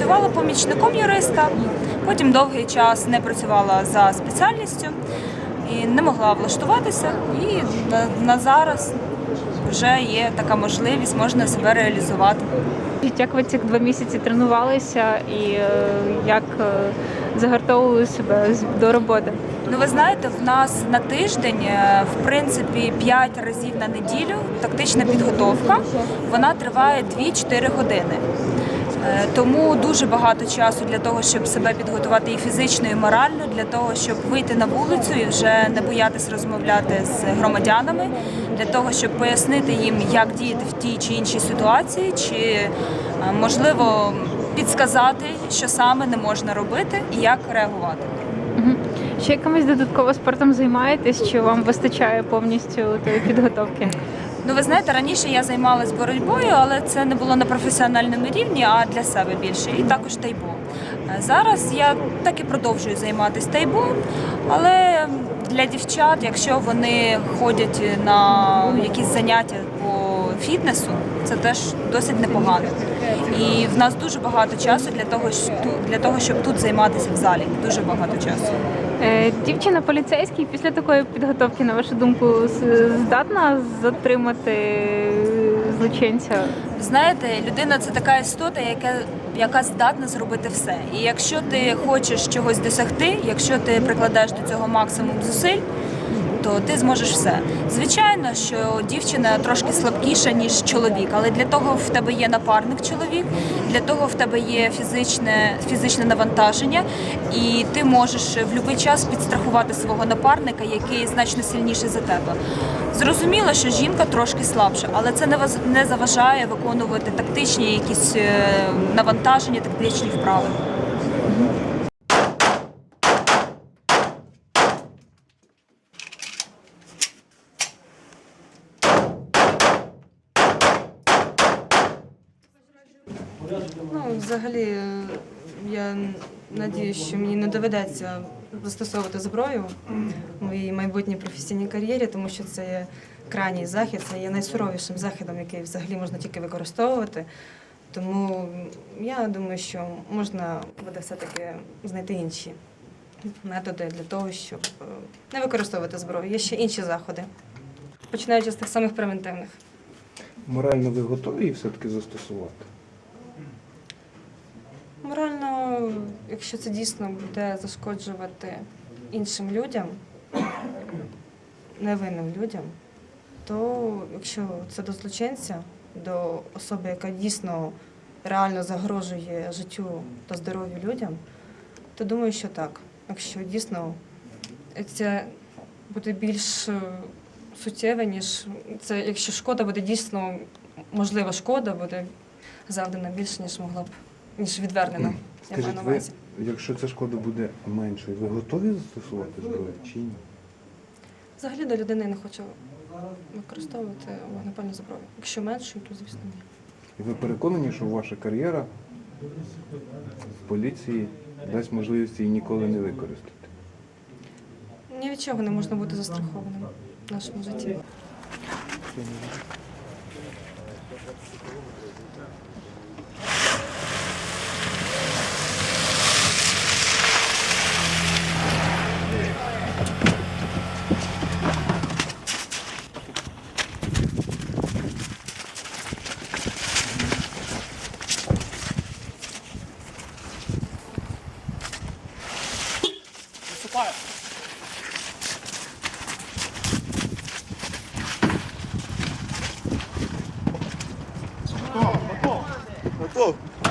працювала помічником юриста, потім довгий час не працювала за спеціальністю і не могла влаштуватися. І на, зараз вже є така можливість, можна себе реалізувати. Як ви ці два місяці тренувалися і е, як е, загартовували себе до роботи? Ну, ви знаєте, в нас на тиждень, е, в принципі, 5 разів на неділю тактична підготовка. Вона триває 2-4 години. Е, Тому дуже багато часу для того, щоб себе підготувати і фізично, і морально, для того, щоб вийти на вулицю і вже не боятись розмовляти з громадянами, для того, щоб пояснити їм, як діяти в тій чи іншій ситуації, чи е, можливо підсказати, що саме не можна робити і як реагувати. Ще якимось додатково спортом займаєтесь, чи вам вистачає повністю тої підготовки? Ну, ви знаєте, раніше я займалась боротьбою, але це не було на професіональному рівні, а для себе більше. І також тайбо. Е, Зараз я так і продовжую займатися тайбо, але для дівчат, якщо вони ходять на якісь заняття по фітнесу, це теж досить непогано. І в нас дуже багато часу для того, що- для того щоб тут займатися в залі. Дуже багато часу. Е, Дівчина поліцейський після такої підготовки, на вашу думку, здатна затримати злочинця? Знаєте, людина це така істота, яка, яка здатна зробити все. І якщо ти хочеш чогось досягти, якщо ти прикладаєш до цього максимум зусиль, то ти зможеш все. Звичайно, що дівчина трошки слабкіша, ніж чоловік, але для того в тебе є напарник чоловік, для того в тебе є фізичне, фізичне навантаження, і ти можеш в будь-який час підстрахувати свого напарника, який значно сильніший за тебе. Зрозуміло, що жінка трошки слабша, але це не заважає виконувати тактичні якісь е, навантаження, тактичні вправи. Ну, взагалі, я надіюсь, що мені не доведеться застосовувати зброю в моїй майбутній професійній кар'єрі, тому що це є крайній захід, це є найсуровішим заходом, який взагалі можна тільки використовувати. Тому я думаю, що можна буде все-таки знайти інші методи для того, щоб е, не використовувати зброю. Є ще інші заходи, починаючи з тих самих превентивних. Морально ви готові її все-таки застосувати? Морально, якщо це дійсно буде зашкоджувати іншим людям, невинним людям, то якщо це до злочинця, до особи, яка дійсно реально загрожує життю та здоров'ю людям, то думаю, що так. Якщо дійсно це буде більш е, суттєве, ніж це, якщо шкода буде дійсно можлива шкода, буде завдана більше, ніж могла б ніж. Я маю Скажіть, на ви, увазі. якщо ця шкода буде меншою, ви готові застосувати зброю чи ні? Взагалі до людини я не хочу використовувати вогнепальну зброю. Якщо меншою, то звісно ні. І ви переконані, що ваша кар'єра в поліції дасть можливість її ніколи не використати? Ні від чого не можна бути застрахованим в нашому житті. 18. 또. 또.